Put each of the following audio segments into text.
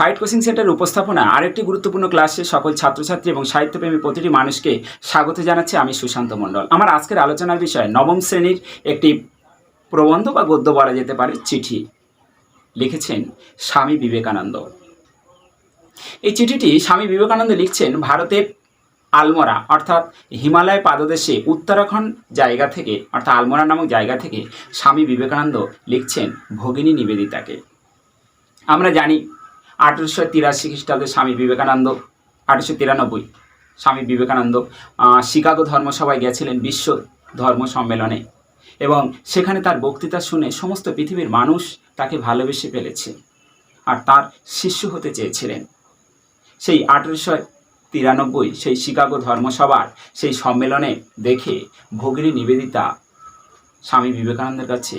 Fight coaching সেন্টারের উপস্থাপনা আরেকটি গুরুত্বপূর্ণ ক্লাসে সকল ছাত্রছাত্রী এবং সাহিত্যপ্রেমী প্রতিটি মানুষকে স্বাগত জানাচ্ছি আমি সুশান্ত মণ্ডল। আমার আজকের আলোচনার বিষয় নবম শ্রেণির একটি প্রবন্ধ বা গদ্য বলা যেতে পারে, চিঠি। লিখেছেন স্বামী বিবেকানন্দ। এই চিঠিটি স্বামী বিবেকানন্দ লিখছেন ভারতের আলমোড়া, অর্থাৎ হিমালয় পাদদেশে উত্তরাখণ্ড জায়গা থেকে, অর্থাৎ আলমোরা নামক জায়গা থেকে স্বামী বিবেকানন্দ লিখছেন ভগিনী নিবেদিতাকে। আমরা জানি আঠেরোশো তিরাশি খ্রিস্টাব্দে স্বামী বিবেকানন্দ, আঠেরোশো তিরানব্বই স্বামী বিবেকানন্দ শিকাগো ধর্মসভায় গেছিলেন বিশ্ব ধর্ম সম্মেলনে এবং সেখানে তার বক্তৃতা শুনে সমস্ত পৃথিবীর মানুষ তাকে ভালোবেসে ফেলেছে আর তার শিষ্য হতে চেয়েছিলেন। সেই আঠেরোশো তিরানব্বই সেই শিকাগো ধর্মসভার সেই সম্মেলনে দেখে ভগিনী নিবেদিতা স্বামী বিবেকানন্দের কাছে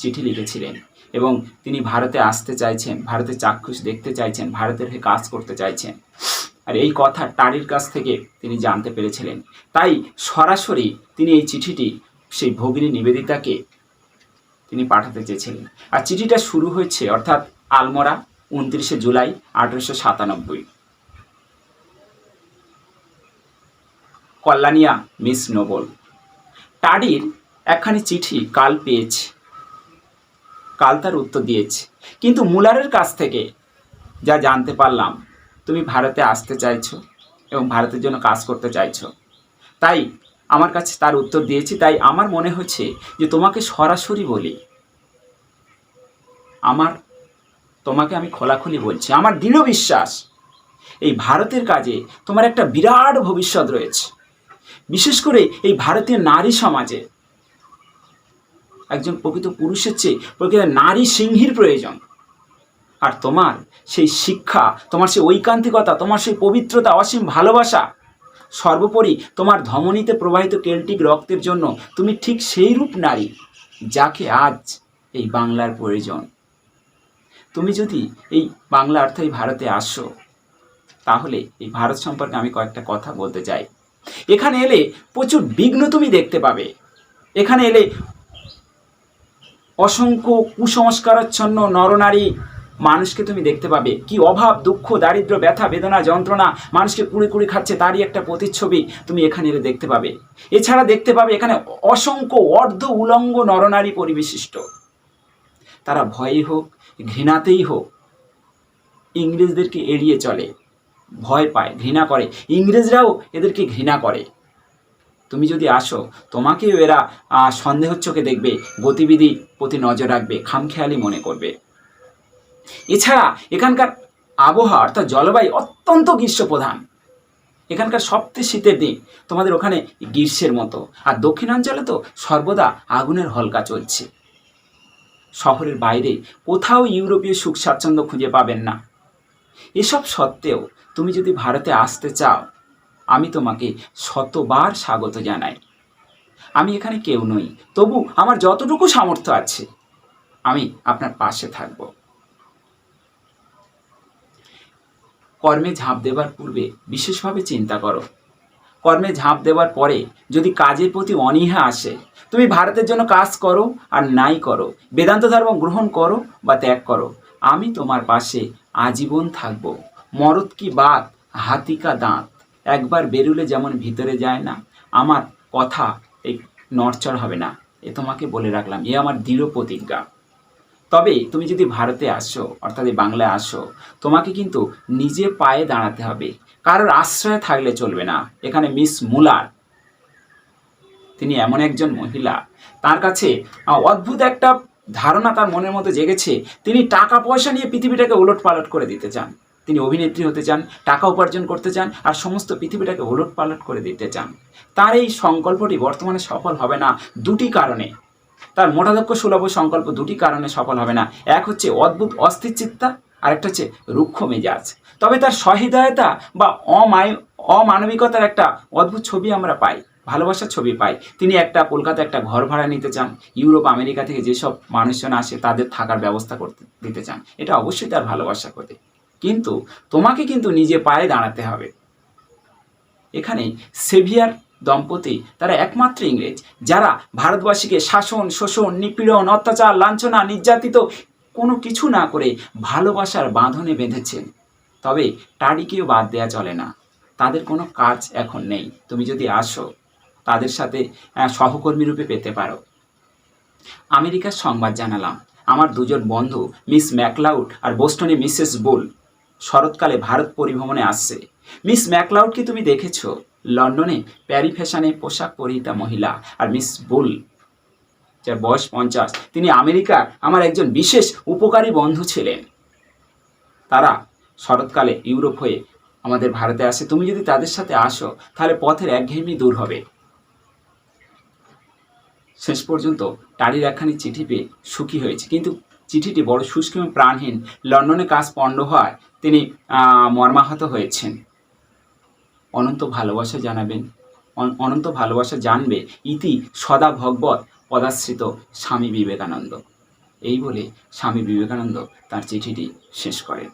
চিঠি লিখেছিলেন এবং তিনি ভারতে আসতে চাইছেন ভারতে চাক্ষুষ দেখতে চাইছেন, ভারতের হয়ে কাজ করতে চাইছেন। আর এই কথা টারির কাছ থেকে তিনি জানতে পেরেছিলেন। তাই সরাসরি তিনি এই চিঠিটি সেই ভগিনী নিবেদিতাকে তিনি পাঠাতে চেয়েছিলেন। আর চিঠিটা শুরু হয়েছে অর্থাৎ আলমোড়া, উনত্রিশে জুলাই, আঠেরোশো সাতানব্বই। কল্যাণিয়া, মিস নোবল। টাডির একখানি চিঠি কাল পেয়েছি। কাল তার উত্তর দিয়েছে। কিন্তু মুলারের কাছ থেকে যা জানতে পারলাম, তুমি ভারতে আসতে চাইছো এবং ভারতের জন্য কাজ করতে চাইছো। তাই আমার কাছে তার উত্তর দিয়েছি। তাই আমার মনে হচ্ছে যে তোমাকে সরাসরি বলি। আমার, তোমাকে আমি খোলাখুলি বলছি। আমার দৃঢ় বিশ্বাস, এই ভারতের কাজে তোমার একটা বিরাট ভবিষ্যৎ রয়েছে। বিশেষ করে এই ভারতীয় নারী সমাজে একজন প্রকৃত পুরুষের চেয়ে প্রকৃত নারী সিংহীর প্রয়োজন। আর তোমার সেই শিক্ষা, তোমার সেই ঐকান্তিকতা, তোমার সেই পবিত্রতা, অসীম ভালোবাসা, সর্বোপরি তোমার ধমনীতে প্রবাহিত কেল্টিক রক্তের জন্য তুমি ঠিক সেই রূপ নারী, যাকে আজ এই বাংলার প্রয়োজন। তুমি যদি এই বাংলা অর্থাৎ এই ভারতে আসো, তাহলে এই ভারত সম্পর্কে আমি কয়েকটা কথা বলতে চাই। এখানে এলে প্রচুর বিঘ্ন তুমি দেখতে পাবে। এখানে এলে অসংখ্য কুসংস্কারাচ্ছন্ন নরনারী মানুষকে তুমি দেখতে পাবে। কি অভাব, দুঃখ দারিদ্র ব্যথা, বেদনা, যন্ত্রণা মানুষকে কুড়ি কুড়ি খাচ্ছে তারই একটা প্রতিচ্ছবি তুমি এখানে দেখতে পাবে। এছাড়া দেখতে পাবে এখানে অসংখ্য অর্ধ উলঙ্গ নরনারী পরিবিশিষ্ট। তারা ভয়ে হোক, ঘৃণাতেই হোক, ইংরেজদেরকে এড়িয়ে চলে, ভয় পায়, ঘৃণা করে। ইংরেজরাও এদেরকে ঘৃণা করে। তুমি যদি আসো, তোমাকেও এরা সন্দেহ চোখে দেখবে, গতিবিধি প্রতি নজর রাখবে, খামখেয়ালি মনে করবে। এছাড়া এখানকার আবহাওয়া অর্থাৎ জলবায়ু অত্যন্ত গ্রীষ্মপ্রধান। এখানকার সবচেয়ে শীতের দিন তোমাদের ওখানে গ্রীষ্মের মতো, আর দক্ষিণাঞ্চলে তো সর্বদা আগুনের হলকা চলছে। শহরের বাইরে কোথাও ইউরোপীয় সুখ স্বাচ্ছন্দ্য খুঁজে পাবেন না। এসব সত্ত্বেও তুমি যদি ভারতে আসতে চাও আমি তোমাকে শতবার স্বাগত জানাই। আমি এখানে কেউ নই, তবু আমার যতটুকু সামর্থ্য আছে, আমি আপনার পাশে থাকব। কর্মে ঝাঁপ দেবার পূর্বে বিশেষভাবে চিন্তা করো। কর্মে ঝাঁপ দেওয়ার পরে যদি কাজের প্রতি অনীহা আসে, তুমি ভারতের জন্য কাজ করো আর নাই করো, বেদান্ত ধর্ম গ্রহণ করো বা ত্যাগ করো, আমি তোমার পাশে আজীবন থাকব। মরদ কি বাত হাতিকা দাঁত। একবার বেরুলে যেমন ভিতরে যায় না, আমার কথা এই নড়চড় হবে না। এ তোমাকে বলে রাখলাম, এ আমার দৃঢ় প্রতিজ্ঞা। তবে তুমি যদি ভারতে আসো, অর্থাৎ এই বাংলায় আসো, তোমাকে কিন্তু নিজে পায়ে দাঁড়াতে হবে। কারোর আশ্রয় থাকলে চলবে না। এখানে মিস মুলার, তিনি এমন একজন মহিলা, তার কাছে অদ্ভুত একটা ধারণা তার মনের মধ্যে জেগেছে। তিনি টাকা পয়সা নিয়ে পৃথিবীটাকে ওলট পালট করে দিতে চান। তিনি অভিনেত্রী হতে চান, টাকা উপার্জন করতে চান আর সমস্ত পৃথিবীটাকে ওলট পালট করে দিতে চান। তার এই সংকল্পটি বর্তমানে সফল হবে না দুটি কারণে। তার মোটাদক্ষ সুলভ সংকল্প দুটি কারণে সফল হবে না। এক হচ্ছে অদ্ভুত অস্থির চিত্তা আর একটা হচ্ছে রুক্ষ মেজাজ। তবে তার সহৃদয়তা বা অমায়, অমানবিকতার একটা অদ্ভুত ছবি আমরা পাই, ভালোবাসার ছবি পাই। তিনি একটা কলকাতা একটা ঘর ভাড়া নিতে চান, ইউরোপ, আমেরিকা থেকে যেসব মানুষজন আসে তাদের থাকার ব্যবস্থা করতে, দিতে চান। এটা অবশ্যই তার ভালোবাসা করতে কিন্তু তোমাকে কিন্তু নিজে পায়ে দাঁড়াতে হবে। এখানে সেভিয়ার দম্পতি তারা একমাত্র ইংরেজ, যারা ভারতবাসীকে শাসন, শোষণ, নিপীড়ন, অত্যাচার, লাঞ্ছনা, নির্যাতিত কোনো কিছু না করে ভালোবাসার বাঁধনে বেঁধেছেন। তবে টাডিকেও বাদ দেওয়া চলে না। তাদের কোনো কাজ এখন নেই। তুমি যদি আসো, তাদের সাথে সহকর্মী রূপে পেতে পারো। আমেরিকার সংবাদ জানালাম। আমার দুজন বন্ধু, মিস ম্যাকলাউড আর বোস্টনে মিসেস বুল শরৎকালে ভারত পরিভ্রমণে আসছে। মিস ম্যাকলাউডকে তুমি দেখেছ? লন্ডনে প্যারি ফ্যাশনে পোশাক পরিহিতা মহিলা আর মিস বুল, যার বয়স পঞ্চাশ। তিনি আমেরিকার আমার একজন বিশেষ উপকারী বন্ধু ছিলেন। তারা শরৎকালে ইউরোপ হয়ে আমাদের ভারতে আসে। তুমি যদি তাদের সাথে আসো, তাহলে পথের একঘেয়েমি দূর হবে। শেষ পর্যন্ত টালির একখানি চিঠি পেয়ে সুখী হয়েছে। কিন্তু চিঠিটি বড় শুষ্ক এবং প্রাণহীন। লন্ডনে কাজ পণ্ড হওয়ায় তিনি মর্মাহত হয়েছেন। অনন্ত ভালোবাসা জানাবেন। অন- অনন্ত ভালোবাসা জানবে ইতি সদা ভগবত পদাশ্রিত স্বামী বিবেকানন্দ। এই বলে স্বামী বিবেকানন্দ তার চিঠিটি শেষ করেন।